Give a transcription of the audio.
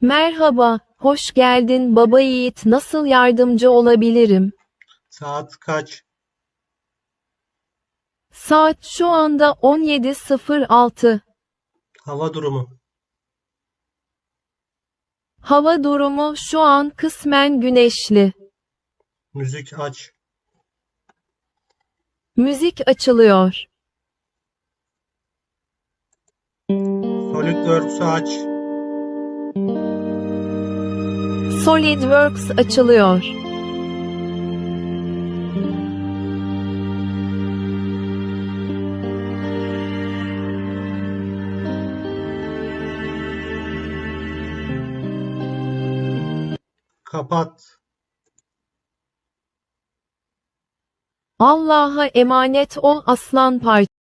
Merhaba, hoş geldin baba yiğit. Nasıl yardımcı olabilirim? Saat kaç? Saat şu anda 17.06. Hava durumu. Hava durumu şu an kısmen güneşli. Müzik aç. Müzik açılıyor. SolidWorks'u aç. SolidWorks açılıyor. Kapat. Allah'a emanet ol aslan parçası.